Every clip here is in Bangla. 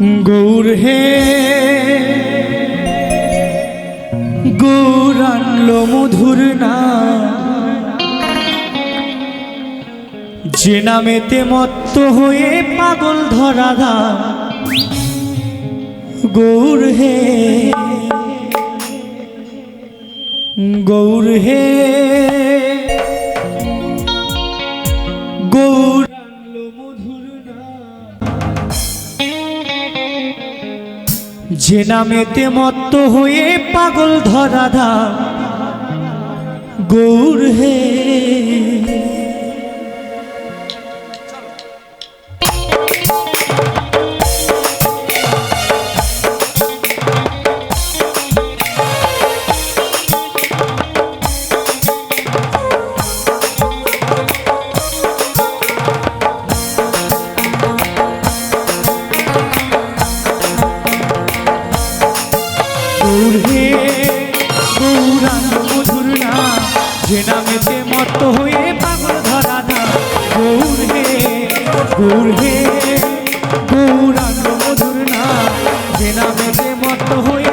গৌর হে। গৌর আনলো মধুর না যে নামেতে মত্ত হয়ে পাগল ধরা দা গৌর হে। গৌর হে। যে নামেতে মত্ত হয়ে পাগল ধরাধা গৌর হে। মত্ত হয়ে পাগল ধরা না গৌর হে গৌর হে, গৌরাঙ্গ মধুর না যে মত্ত হয়ে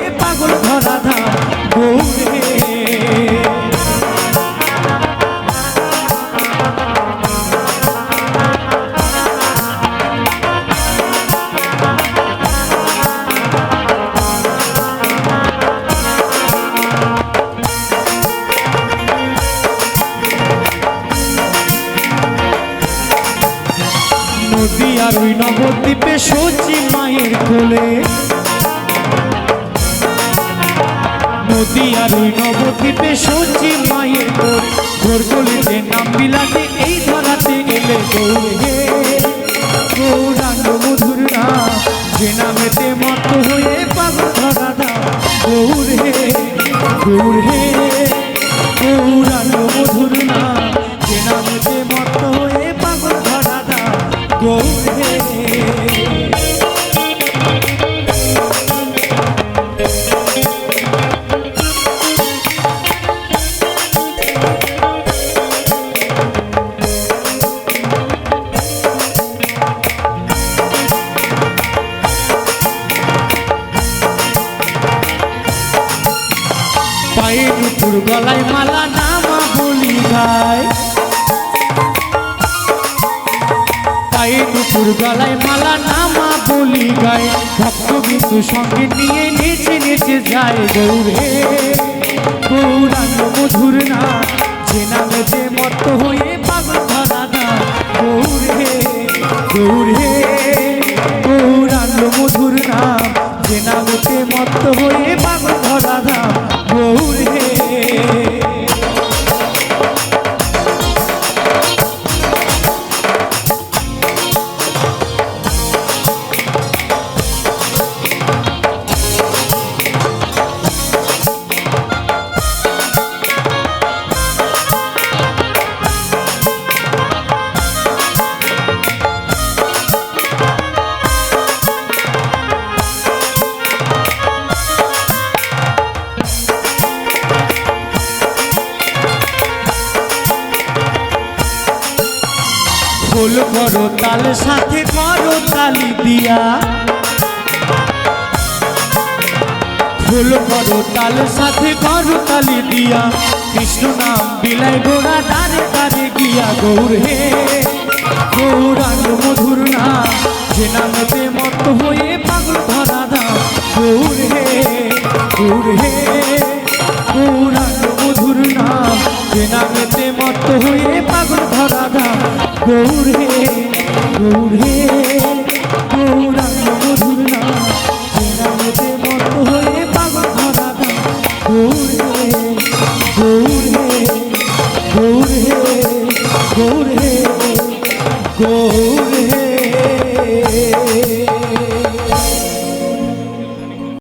নদী আর ওই নবদ্বীপে সচি মায়ের কোলে। নদী আর ওই নবদ্বীপে সচি মায়ের কোলে। ঘোর গলিতে নাম বিলাতে, এই ধরাতে এলে হে গৌরাঙ্গ মধুর না যে নামেতে মত হয়ে পাগল ধরা দা গৌর গৌর পায়ে নুপুর গলায় মালা নামা বলি গায় পায়ে নুপুর গলায় মালা নামা বলি গায়। ভক্ত বিন্দু সঙ্গে নিয়ে নেচে নেচে যায় গৌরে। গৌরাঙ্গ মধুর না, যে নামেতে মত্ত হয়ে পাগল ধরা না, গৌরে গৌরে। গৌরাঙ্গ মধুর নাম যে নামেতে ফুল করো, তাল সাথে করো তালি দিয়া। ফুল করো, তাল সাথে করো তালি দিয়া। কৃষ্ণ নাম বিলাই গোড়া দারে দারে গিয়া গৌর হে। গৌরাঙ্গ মধুর নাম, যে নামেতে মত হয়ে পাগল ধরা দাম, গৌর হে গৌর হে। গৌরাঙ্গ মধুর নাম, যে নামেতে মত হয়ে পাগল ধরা দাম গৌর গৌর, গৌরাঙ্গ মধুর নাম যে মত হয়ে পাগল ধরা দাম গৌর গৌর গৌর গৌর